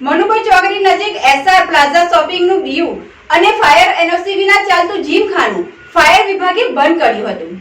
મનુભાઈ ચોકડી નજીક SR plaza શોપિંગનું બીયુ અને ફાયર એનઓસી વિના ચાલતું જીમખાનું ફાયર વિભાગે બંધ કર્યું હતું.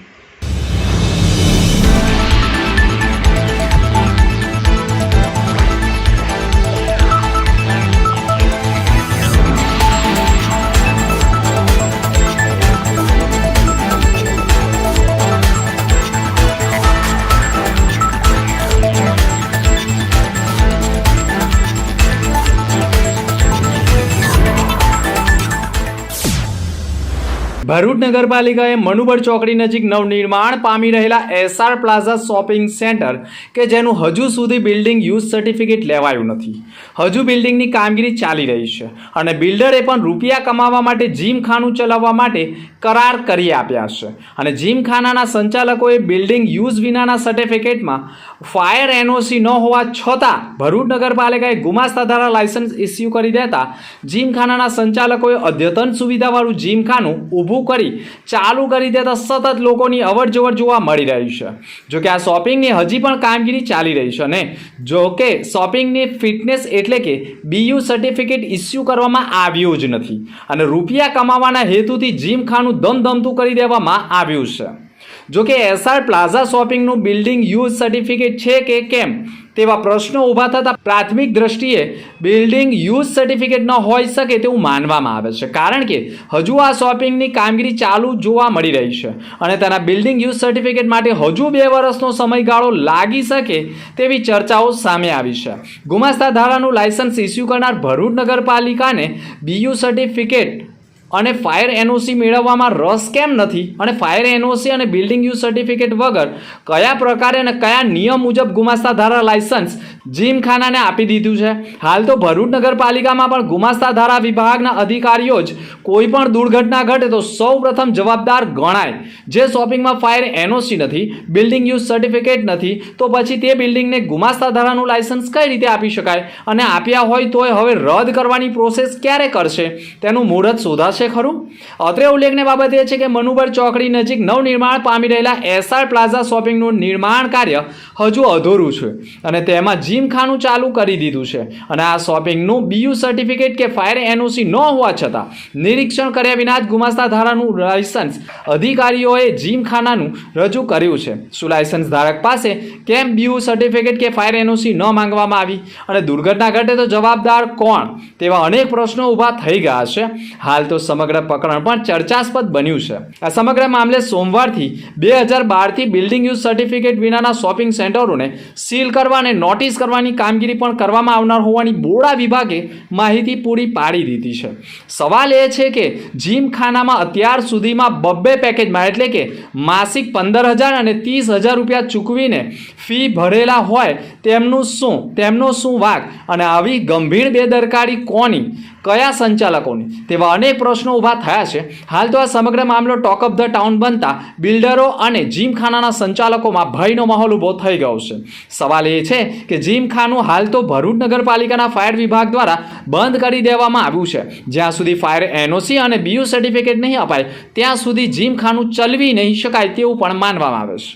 ભરૂચ નગરપાલિકાએ મનુબળ ચોકડી નજીક નવનિર્માણ પામી રહેલા એસઆર પ્લાઝા શોપિંગ સેન્ટર કે જેનું હજુ સુધી બિલ્ડિંગ યુઝ સર્ટિફિકેટ લેવાયું નથી. હજુ બિલ્ડિંગની કામગીરી ચાલી રહી છે અને બિલ્ડરે પણ રૂપિયા કમાવા માટે જીમખાનું ચલાવવા માટે કરાર કરી આપ્યા છે. અને જીમખાનાના સંચાલકોએ બિલ્ડિંગ યુઝ વિનાના સર્ટિફિકેટમાં ફાયર એનઓસી ન હોવા છતાં ભરૂચ નગરપાલિકાએ ગુમાસ્તા દ્વારા લાયસન્સ ઇસ્યુ કરી દેતા જીમખાનાના સંચાલકોએ અદ્યતન સુવિધાવાળું જીમખાનું ઊભું કરી, ચાલુ કરી દેતા સતત લોકોની અવરજવર જોવા મળી રહી છે. જોકે આ શોપિંગની હજી પણ કામગીરી ચાલી રહી છે ને? જોકે શોપિંગની ફિટનેસ એટલે કે બીયુ સર્ટિફિકેટ ઇસ્યુ કરવામાં આવ્યું જ નથી. અને રૂપિયા કમાવાના હેતુથી જીમખાનું ધમધમતું કરી દેવામાં આવ્યું છે. જો કે એસઆર પ્લાઝા શોપિંગનું બિલ્ડિંગ યુઝ સર્ટિફિકેટ છે કે કેમ? તેવા પ્રશ્નો ઊભા થતા પ્રાથમિક દ્રષ્ટિએ બિલ્ડિંગ યુઝ સર્ટિફિકેટ ન હોઈ શકે તેવું માનવામાં આવે છે. કારણ કે હજુ આ શોપિંગની કામગીરી ચાલુ જોવા મળી રહી છે અને તેના બિલ્ડિંગ યુઝ સર્ટિફિકેટ માટે હજુ બે વર્ષનો સમયગાળો લાગી શકે તેવી ચર્ચાઓ સામે આવી છે. ગુમાસ્તા ધારાનું લાયસન્સ ઇસ્યુ કરનાર ભરૂચ નગરપાલિકાને બીયુ સર્ટિફિકેટ અને ફાયર એનઓસી મેળવવામાં રસ કેમ નથી? અને ફાયર એનઓસી અને બિલ્ડિંગ યુઝ સર્ટિફિકેટ વગર કયા પ્રકારે અને કયા નિયમ મુજબ ગુમાસ્તા ધારા લાયસન્સ જીમખાનાને આપી દીધું છે? હાલ તો ભરૂચ નગરપાલિકામાં પણ ગુમાસ્તા ધારા વિભાગના અધિકારીઓ જ કોઈ પણ દુર્ઘટના ઘટે તો સૌ પ્રથમ જવાબદાર ગણાય. જે શોપિંગમાં ફાયર એનઓસી નથી બિલ્ડિંગ યુઝ સર્ટિફિકેટ નથી, તો પછી તે બિલ્ડિંગને ગુમાસ્તા ધારાનું લાયસન્સ કઈ રીતે આપી શકાય? અને આપ્યા હોય તોય હવે રદ કરવાની પ્રોસેસ ક્યારે કરશે? તેનું મુહૂર્ત શોધાશે? ખરું? અત્રે ઉલ્લેખને બાબત એ છે કે મનુબર ચોકડી નજીક નવનિર્માણ પામી રહેલા એસઆર પ્લાઝા શોપિંગનું નિર્માણ કાર્ય હજુ અધૂરું છે અને તેમાં જીમખાનું ચાલુ કરી દીધું છે. અને આ શોપિંગનું બીયુ સર્ટિફિકેટ કે ફાયર એનઓસી ન હોવા છતાં નિરીક્ષણ કર્યા વિના જ ગુમાસ્તા ધારાનું લાયસન્સ અધિકારીઓએ જીમખાનાનું રજૂ કર્યું છે. શું લાયસન્સ ધારક પાસે કેમ બીયુ સર્ટિફિકેટ કે ફાયર એનઓસી ન માંગવામાં આવી? અને દુર્ઘટના ઘટે તો જવાબદાર કોણ? તેવા અનેક પ્રશ્નો ઊભા થઈ ગયા છે. હાલ તો સમગ્ર પ્રકરણ પણ ચર્ચાસ્પદ બન્યું છે. આ સમગ્ર મામલે સોમવારથી બે હજાર બારથી બિલ્ડિંગ યુઝ સર્ટિફિકેટ વિનાના શોપિંગ સેન્ટરોને સીલ કરવા અને નોટિસ કરવાની કામગીરી પણ કરવામાં આવનાર હોવાની બોડા વિભાગે માહિતી પૂરી પાડી દીધી છે. સવાલ એ છે કે જીમખાનામાં અત્યાર સુધીમાં બબ્બે પેકેજમાં એટલે કે માસિક પંદર હજાર અને ત્રીસ હજાર રૂપિયા ચૂકવીને ફી ભરેલા હોય તેમનું શું? તેમનો શું વાક? અને આવી ગંભીર બેદરકારી કોની? કયા સંચાલકોની? તેવા અનેક પ્રશ્નો ઊભા થયા છે. હાલ તો આ સમગ્ર મામલો ટોક ઓફ ધ ટાઉન બનતા બિલ્ડરો અને જીમખાનાના સંચાલકોમાં ભયનો માહોલ ઊભો થઈ ગયો છે. સવાલ એ છે કે જીમખાનું હાલ તો ભરૂચ નગરપાલિકાના ફાયર વિભાગ દ્વારા બંધ કરી દેવામાં આવ્યું છે. જ્યાં સુધી ફાયર એનઓસી અને બીયુ સર્ટિફિકેટ નહીં અપાય, ત્યાં સુધી જીમખાનું ચલવી નહીં શકાય તેવું પણ માનવામાં આવે છે.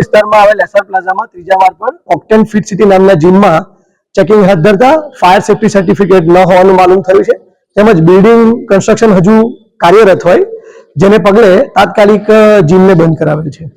વિસ્તારમાં આવેલ એસઆર પ્લાઝામાં ત્રીજા વાર પર ઓક્ટેન ફિટ સિટી નામના જીમમાં ચેકિંગ હાથ ધરતા ફાયર સેફ્ટી સર્ટિફિકેટ ન હોવાનું માલુમ થયું છે. તેમજ બિલ્ડિંગ કન્સ્ટ્રક્શન હજુ કાર્યરત હોય, જેને પગલે તાત્કાલિક જીમને બંધ કરાવેલ છે.